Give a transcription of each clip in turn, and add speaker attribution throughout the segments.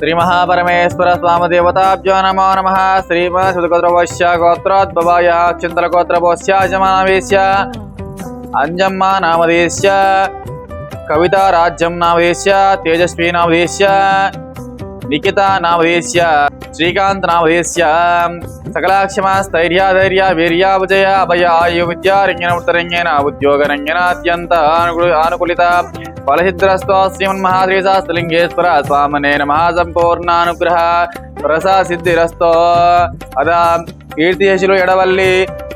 Speaker 1: శ్రీ మహాపరమేశ్వర స్వామి దేవతాభ్యో నమో నమ శ్రీమద్గోత్రవశ్య గోత్రోద్భవాయ చింతల గోత్రవశ్యాజమావేశ్య అంజమ్మ నామదేశ్య కవిత రాజ్యం నామదేశ్య తేజస్వి నామదేశ్య నిఖిత నామదేశ్య శ్రీకాంత్ నామదేశ్య సకలాక్షమ స్థైర్య ధైర్య వీర్య విజయ అభయ ఆయు విద్యారంగిన ఉత్తరంగిన ఉద్యోగరంగిన అత్యంత అనుకూల ఆనుకూలిత ఫలసిద్రస్తో శ్రీమన్మహాద్రీశాస్త్రలింగేశ్వర స్వామనే నమ సంపూర్ణానుగ్రహ ప్రసా సిద్ధిరస్తో అదా కీర్తిశిలు ఎడవల్లి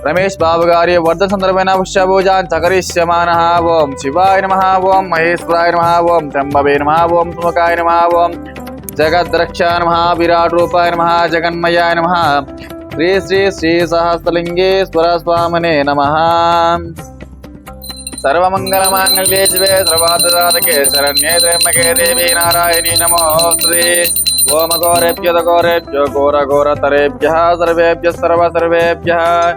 Speaker 1: రమేష్ బాబు గారి వర్ధ సందర్భమైన పుష్యభూజాన్ చకరిష్యమాన ఓం శివాయ నమ ఓం మహేశ్వరాయ నమ ఓం శంభవే నమ ఓం సుముఖాయ నమ ఓం जगद्रक्षा नम विराट विराटरूपाय नम, जगन्मयाय नम। श्री श्री श्री सहस्रलिङ्गेश्वर स्वामने नमः। सर्वमङ्गलमाङ्गल्ये शिवे सर्वादराधके शरण्ये त्र्यम्बके देवी नारायणी नमोऽस्तुते ओमघोरेभ्यदघोरेभ्यो घोरघोरतरेभ्यः, सर्वेभ्यः, सर्वसर्वेभ्यः।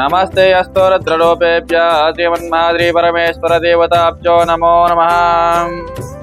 Speaker 1: नमस्ते अस्तु रुद्रलोपेभ्यः श्रीमन्माद्री परमेश्वरदेवताभ्यो नमो नमः।